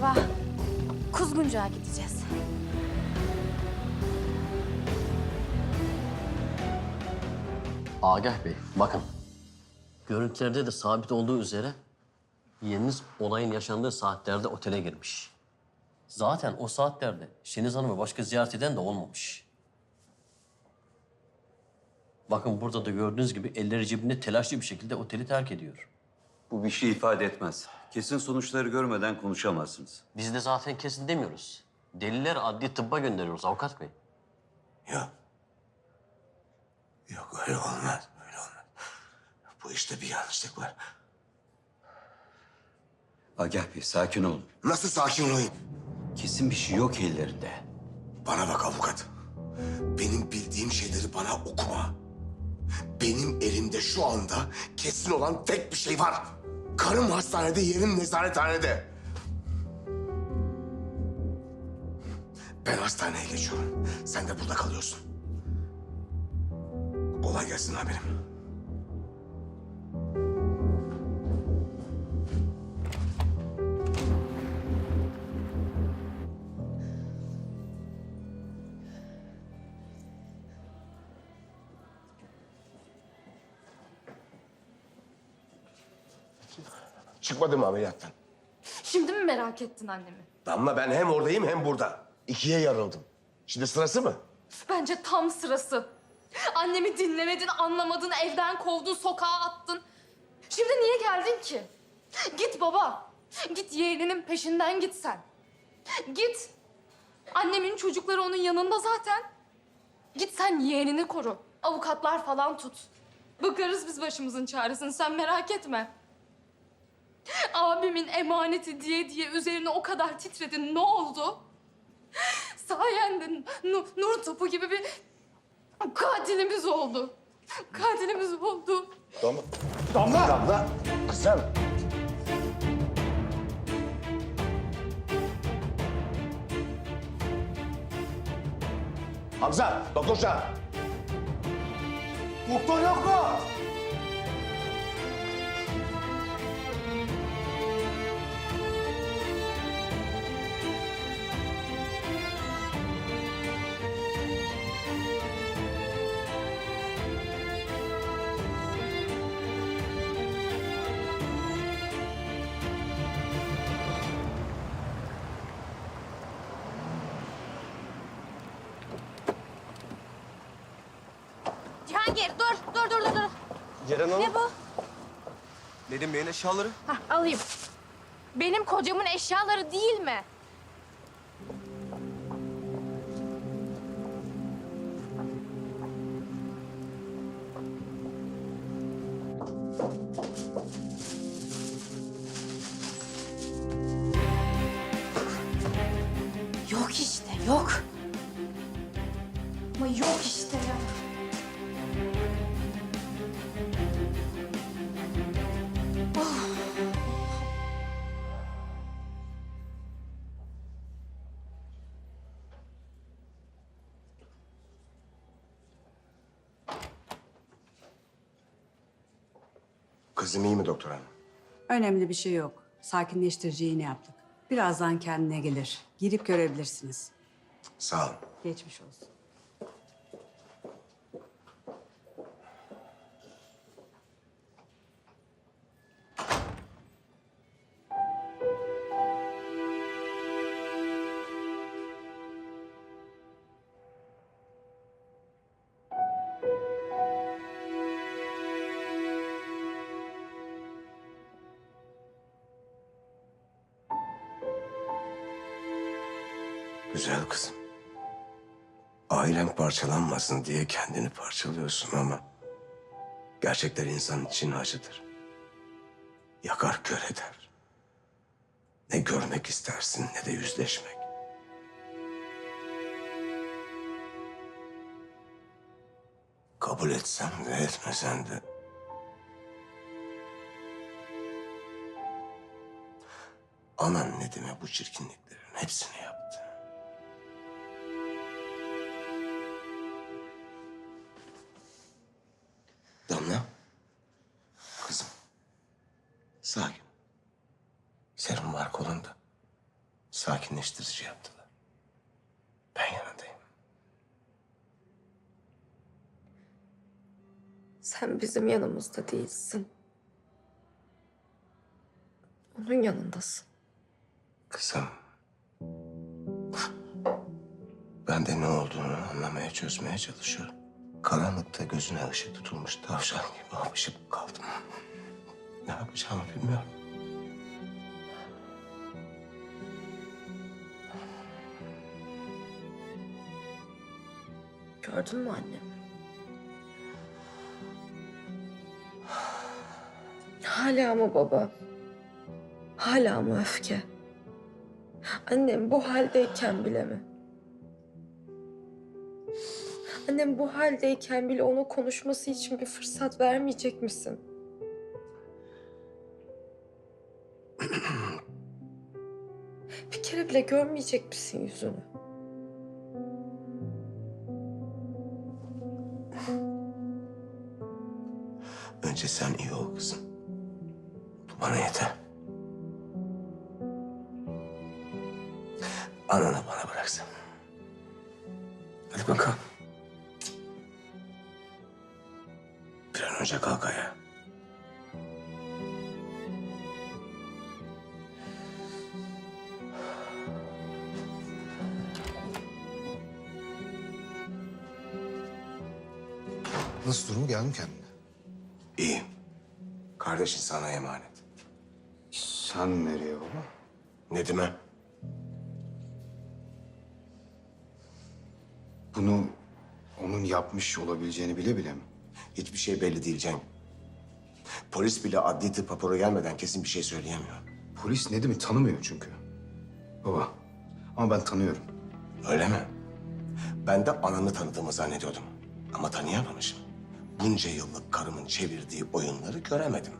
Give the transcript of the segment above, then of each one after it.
Galiba Kuzguncuğa gideceğiz. Agah Bey, bakın. Görüntülerde de sabit olduğu üzere yeğeniniz olayın yaşandığı saatlerde otele girmiş. Zaten o saatlerde Şeniz Hanım'ı başka ziyaret eden de olmamış. Bakın burada da gördüğünüz gibi elleri cebinde telaşlı bir şekilde oteli terk ediyor. Bu bir şey ifade etmez. Kesin sonuçları görmeden konuşamazsınız. Biz de zaten kesin demiyoruz. Deliller adli tıbba gönderiyoruz avukat bey. Yok. Yok öyle olmaz. Öyle olmaz. Bu işte bir yanlışlık var. Agah Bey sakin olun. Nasıl sakin olayım? Kesin bir şey yok ellerinde. Bana bak avukat. Benim bildiğim şeyleri bana okuma. Benim elimde şu anda kesin olan tek bir şey var. Karım hastanede, yeğenim nezarethanede. Ben hastaneye geçiyorum. Sen de burada kalıyorsun. Kolay gelsin amirim. Çıkmadım ameliyattan. Şimdi mi merak ettin annemi? Damla ben hem oradayım hem burada. İkiye yarıldım. Şimdi sırası mı? Bence tam sırası. Annemi dinlemedin, anlamadın, evden kovdun, sokağa attın. Şimdi niye geldin ki? Git baba. Git yeğeninin peşinden git sen. Git. Annemin çocukları onun yanında zaten. Git sen yeğenini koru. Avukatlar falan tut. Bakarız biz başımızın çaresini sen merak etme. Abimin emaneti diye diye üzerine o kadar titredin. Ne oldu? Sayende Nu- nur topu gibi bir katilimiz oldu. Katilimiz oldu. Damla. Damla. Damla. Kızım. Hamza, doktor çağır. Doktor yok mu? Ceren Hanım. Ne bu? Nedim Bey'in eşyaları. Hah, alayım. Benim kocamın eşyaları değil mi? Kızım iyi mi doktor hanım? Önemli bir şey yok. Sakinleştirici iğne yaptık. Birazdan kendine gelir. Girip görebilirsiniz. Sağ olun. Geçmiş olsun. Güzel kızım. Ailen parçalanmasın diye kendini parçalıyorsun ama... ...gerçekler insan için acıdır. Yakar kör eder. Ne görmek istersin ne de yüzleşmek. Kabul etsen de etmesen de... Anan Nedim'e bu çirkinliklerin hepsini yaptı. Sakinleştirici yaptılar. Ben yanındayım. Sen bizim yanımızda değilsin. Onun yanındasın. Kızım. Ben de ne olduğunu anlamaya, çözmeye çalışıyorum. Karanlıkta gözüne ışık tutulmuş tavşan gibi apışıp kaldım. Ne yapacağımı bilmiyorum. Gördün mü annemi? Hala mı baba? Hala mı öfke? Annem bu haldeyken bile mi? Annem bu haldeyken bile ona konuşması için bir fırsat vermeyecek misin? bir kere bile görmeyecek misin yüzünü? Önce sen iyi ol kızım. Bu bana yeter. Ananı bana bıraksın. Hadi bakalım. Bir an önce kalk ayağa. Nasıl durumu geldim kendine? Kardeşin sana emanet. Sen nereye baba? Nedim'e Bunu onun yapmış olabileceğini bile bile mi? hiçbir şey belli değil Cenk. Polis bile adli tıp raporu gelmeden kesin bir şey söyleyemiyor. Polis Nedim'i tanımıyor çünkü. Baba ama ben tanıyorum. Öyle mi? Ben de ananı tanıdığımı zannediyordum. Ama tanıyamamışım. Bunca yıllık karımın çevirdiği oyunları göremedim.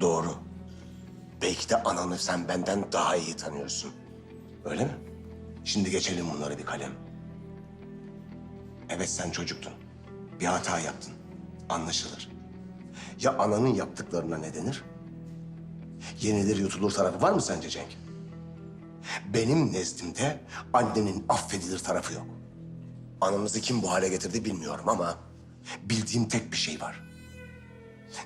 Doğru. Belki de ananı sen benden daha iyi tanıyorsun. Öyle mi? Şimdi geçelim bunları bir kalem. Evet sen çocuktun. Bir hata yaptın. Anlaşılır. Ya ananın yaptıklarına ne denir? Yenilir yutulur tarafı var mı sence Cenk? Benim nezdimde annenin affedilir tarafı yok. Anamızı kim bu hale getirdi bilmiyorum ama bildiğim tek bir şey var.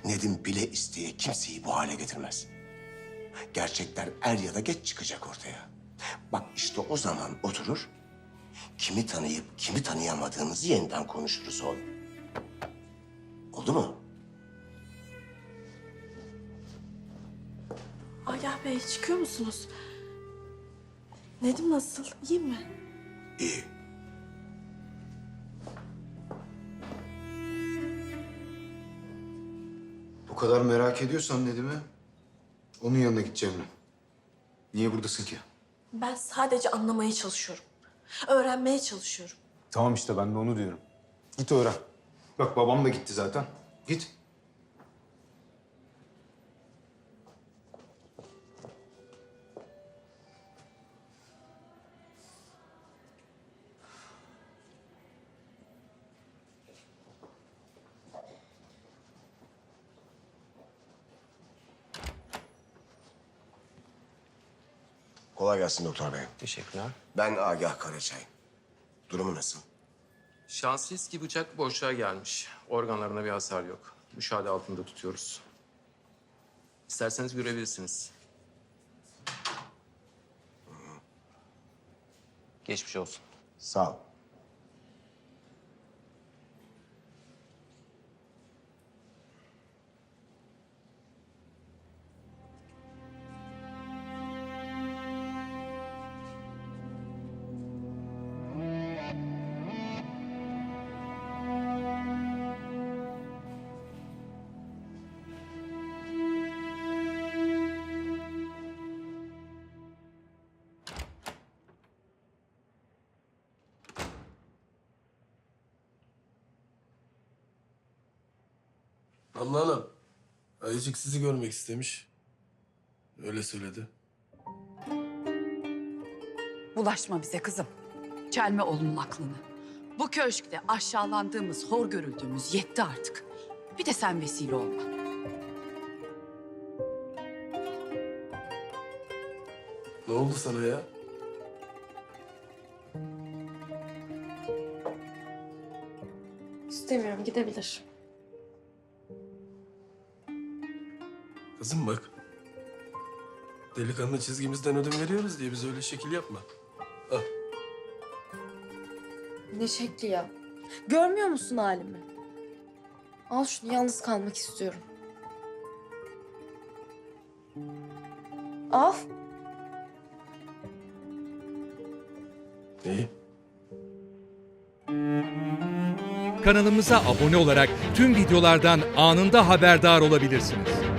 Nedim bile isteye kimseyi bu hale getirmez. Gerçekler er ya da geç çıkacak ortaya. Bak işte o zaman oturur, kimi tanıyıp kimi tanıyamadığınızı yeniden konuşuruz oğlum. Oldu mu? Agah Bey çıkıyor musunuz? Nedim nasıl? İyi mi? İyi. Kadar merak ediyorsan Nedim'i onun yanına gideceğim ben. Niye buradasın ki? Ben sadece anlamaya çalışıyorum. Öğrenmeye çalışıyorum. Tamam işte ben de onu diyorum. Git öğren. Bak babam da gitti zaten. Git. Kolay gelsin doktor bey. Teşekkürler. Ben Agah Karaçay. Durumu nasıl? Şans eski bıçak boşluğa gelmiş. Organlarına bir hasar yok. Müşahede altında tutuyoruz. İsterseniz görebilirsiniz. Geçmiş olsun. Sağ ol. Damla Hanım, Ayıcık sizi görmek istemiş. Öyle söyledi. Bulaşma bize kızım. Çelme oğlunun aklını. Bu köşkte aşağılandığımız, hor görüldüğümüz yetti artık. Bir de sen vesile olma. Ne oldu sana ya? İstemiyorum gidebilir. Kızım bak. Delikanlı çizgimizden ödün veriyoruz diye bize öyle şekil yapma. Al. Ne şekli ya? Görmüyor musun halimi? Al şunu yalnız kalmak istiyorum. Al. İyi. Kanalımıza abone olarak tüm videolardan anında haberdar olabilirsiniz.